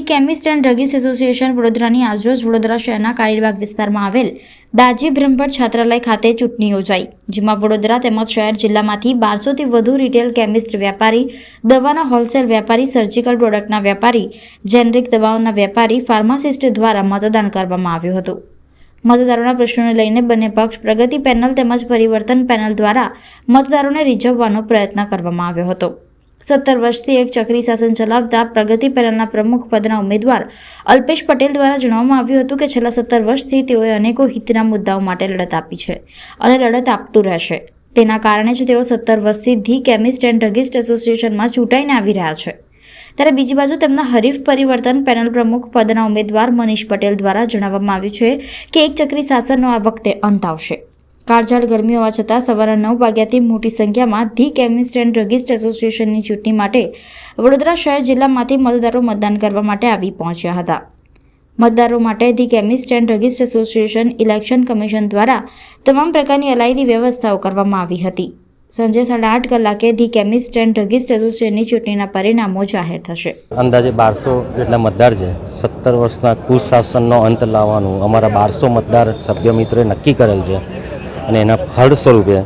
The chemist and druggist association વડોદરાની આજરોજ વડોદરા શહેરના કારીબાગ વિસ્તારમાં આવેલ દાજી બ્રહ્મભટ્ટ છાત્રાલય ખાતે ચૂંટણી યોજાઈ, જેમાં વડોદરા તેમજ શહેર જિલ્લામાંથી બારસોથી વધુ રિટેલ કેમિસ્ટ વેપારી દવાના હોલસેલ વેપારી સર્જિકલ પ્રોડક્ટના વેપારી જેનરિક દવાઓના વેપારી ફાર્માસિસ્ટ દ્વારા મતદાન કરવામાં આવ્યું હતું. મતદારોના પ્રશ્નોને લઈને બંને પક્ષ પ્રગતિ પેનલ તેમજ પરિવર્તન પેનલ દ્વારા મતદારોને રીઝવવાનો પ્રયત્ન કરવામાં આવ્યો હતો. સત્તર વર્ષથી એક ચક્રી શાસન ચલાવતા પ્રગતિ પેનલના પ્રમુખ પદના ઉમેદવાર અલ્પેશ પટેલ દ્વારા જણાવવામાં આવ્યું હતું કે છેલ્લા સત્તર વર્ષથી તેઓએ અનેકો હિતના મુદ્દાઓ માટે લડત આપી છે અને લડત આપતું રહેશે. તેના કારણે જ તેઓ સત્તર વર્ષથી ધી કેમિસ્ટ એન્ડ ડ્રગિસ્ટ એસોસિએશનમાં ચૂંટાઈને આવી રહ્યા છે. ત્યારે બીજી બાજુ તેમના હરીફ પરિવર્તન પેનલ પ્રમુખ પદના ઉમેદવાર મનીષ પટેલ દ્વારા જણાવવામાં આવ્યું છે કે એક ચક્રી શાસનનો આ વખતે અંત આવશે. કાળઝાળ ગરમી હોવા છતાં સવારના નવ વાગ્યાથી મોટી સંખ્યામાં ધી કેમિસ્ટ એન્ડ ડ્રગિસ્ટ એસોસિએશનની ચૂંટણી માટે વડોદરા શહેર જિલ્લામાંથી મતદારો મતદાન કરવા માટે આવી પહોંચ્યા હતા. મતદારો માટે the chemist and druggist association election commission દ્વારા તમામ પ્રકારની અલાયદી વ્યવસ્થાઓ કરવામાં આવી હતી. સાંજે સાડા આઠ કલાકે ધી કેમિસ્ટ એન્ડ ડ્રગિસ્ટ એસોસિએશનની ચૂંટણીના પરિણામો જાહેર થશે. અંદાજે બારસો જેટલા મતદાર છે. સત્તર વર્ષના કુશાસનનો અંત લાવવાનું અમારા બારસો મતદાર સભ્ય મિત્રોએ નક્કી કરેલ છે. અને એના ફળ સ્વરૂપે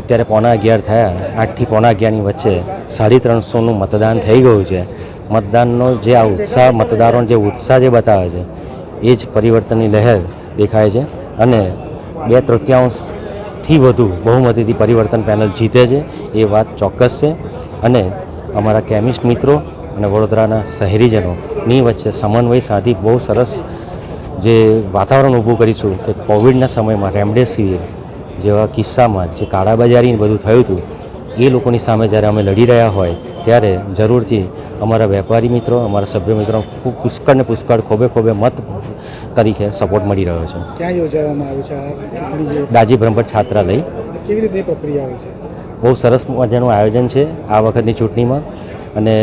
અત્યારે પોણા અગિયાર થયા, આઠથી પોણા અગિયારની વચ્ચે સાડી ત્રણસોનું મતદાન થઈ ગયું છે. મતદાનનો જે આ ઉત્સાહ, મતદારોનો જે ઉત્સાહ જે બતાવે છે, એ જ પરિવર્તનની લહેર દેખાય છે અને બે તૃતીયાંશથી વધુ બહુમતીથી પરિવર્તન પેનલ જીતે છે, એ વાત ચોક્કસ છે. અને અમારા કેમિસ્ટ મિત્રો અને વડોદરાના શહેરીજનોની વચ્ચે સમન્વય સાધી બહુ સરસ જે વાતાવરણ ઊભું કરીશું કે કોવિડના સમયમાં રેમડેસિવિર જેવા કિસ્સામાં જે કાળાબજારી બધું થયું હતું એ લોકોની સામે જ્યારે અમે લડી રહ્યા હોય ત્યારે જરૂરથી અમારા વેપારી મિત્રો અમારા સભ્ય મિત્રો ખૂબ પુષ્કળ ને પુષ્કળ ખોબે ખોબે મત તરીકે સપોર્ટ મળી રહ્યો છે. ક્યાં યોજવામાં આવ્યું છે? દાજી બ્રહ્મભટ્ટ છાત્રાલય. કેવી રીતે પ્રક્રિયા આવે છે? બહુ સરસ મજાનું આયોજન છે આ વખતની ચૂંટણીમાં. અને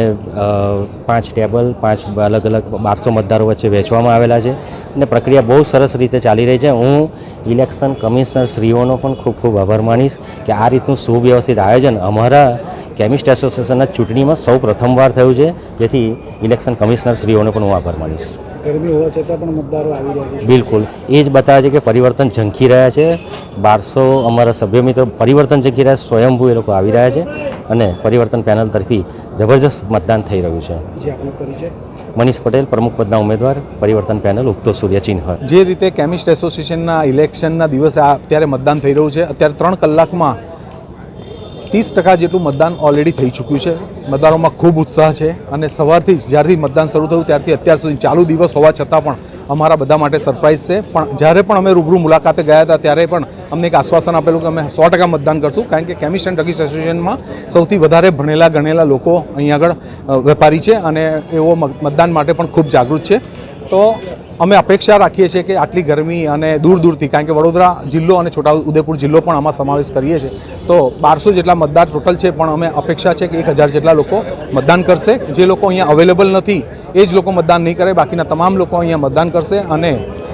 પાંચ ટેબલ પાંચ અલગ અલગ બારસો મતદારો વચ્ચે વહેંચવામાં આવેલા છે. અને પ્રક્રિયા બહુ સરસ રીતે ચાલી રહી છે. હું ઇલેક્શન કમિશનર શ્રીઓનો પણ ખૂબ ખૂબ આભાર માનીશ કે આ રીતનું સુવ્યવસ્થિત આયોજન અમારા કેમિસ્ટ એસોસિએશનના ચૂંટણીમાં સૌ પ્રથમવાર થયું છે. જેથી ઇલેક્શન કમિશનર શ્રીઓનો પણ હું આભાર માનીશ. ગરમી હોવા છતાં પણ મતદારો આવી રહ્યા છે. બિલકુલ. એ જ બતાવે છે કે પરિવર્તન ઝંખી રહ્યા છે. બારસો અમારા સભ્ય મિત્રો પરિવર્તન ઝંખી રહ્યા છે. સ્વયંભૂ એ લોકો આવી રહ્યા છે અને પરિવર્તન પેનલ તરફી જબરજસ્ત મતદાન થઈ રહ્યું છે. જે આપનો પરિચય. મનીષ પટેલ પ્રમુખ પદના ઉમેદવાર પરિવર્તન પેનલ ઉગતો સૂર્યચિહ્ન. જે રીતે કેમિસ્ટ એસોસિએશનના ઇલેક્શનના દિવસે અત્યારે મતદાન થઈ રહ્યું છે. અત્યારે ત્રણ કલાકમાં ત્રીસ ટકા જેટલું મતદાન ઓલરેડી થઈ ચૂક્યું છે. મતદારોમાં ખૂબ ઉત્સાહ છે અને સવારથી જ્યારથી મતદાન શરૂ થયું ત્યારથી અત્યાર સુધી ચાલુ દિવસ હોવા છતાં પણ અમારા બધા માટે સરપ્રાઇઝ છે. પણ જ્યારે પણ અમે રૂબરૂ મુલાકાતે ગયા હતા ત્યારે પણ અમને એક આશ્વાસન આપેલું કે અમે સો ટકા મતદાન કરશું. કારણ કે કેમિસ્ટ એન્ડ ડ્રગિસ્ટ એસોસિએશનમાં સૌથી વધારે ભણેલા ગણેલા લોકો અહીં આગળ વેપારી છે અને મત- મતદાન માટે પણ ખૂબ જાગૃત છે. તો અમે અપેક્ષા રાખીએ છીએ કે આટલી ગરમી અને દૂર દૂરથી, કારણ કે વડોદરા જિલ્લો અને છોટા ઉદેપુર જિલ્લો પણ આમાં સમાવેશ કરીએ છીએ. તો બારસો જેટલા મતદાર ટોટલ છે, પણ અમે અપેક્ષા છે કે એક હજાર જેટલા લોકો મતદાન કરશે. જે લોકો અહીંયા અવેલેબલ નથી, એ જ લોકો મતદાન નહીં કરે. બાકીના તમામ લોકો અહીંયા મતદાન કરશે અને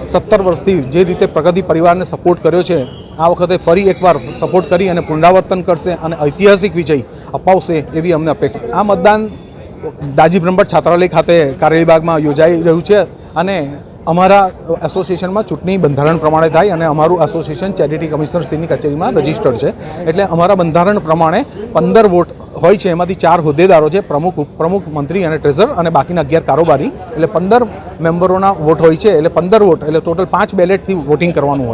સત્તર વર્ષથી જે રીતે પ્રગતિ પરિવારને સપોર્ટ કર્યો છે, આ વખતે ફરી એકવાર સપોર્ટ કરી અને પુનરાવર્તન કરશે અને ઐતિહાસિક વિજય અપાવશે એવી અમને અપેક્ષા. આ મતદાન દાજી બ્રહ્મભટ્ટ છાત્રાલય ખાતે કારેલીબાગમાં યોજાઈ રહ્યું છે અને અમારા એસોસિએશનમાં ચૂંટણી બંધારણ પ્રમાણે થાય અને અમારું એસોસિએશન ચેરિટી કમિશનરશ્રીની કચેરીમાં રજીસ્ટર્ડ છે. એટલે અમારા બંધારણ પ્રમાણે પંદર વોટ હોય છે, એમાંથી ચાર હોદ્દેદારો છે, પ્રમુખ, ઉપપ્રમુખ, મંત્રી અને ટ્રેઝર અને બાકીના અગિયાર કારોબારી. એટલે પંદર મેમ્બરોના વોટ હોય છે, એટલે પંદર વોટ, એટલે ટોટલ પાંચ બેલેટથી વોટિંગ કરવાનું હોય છે.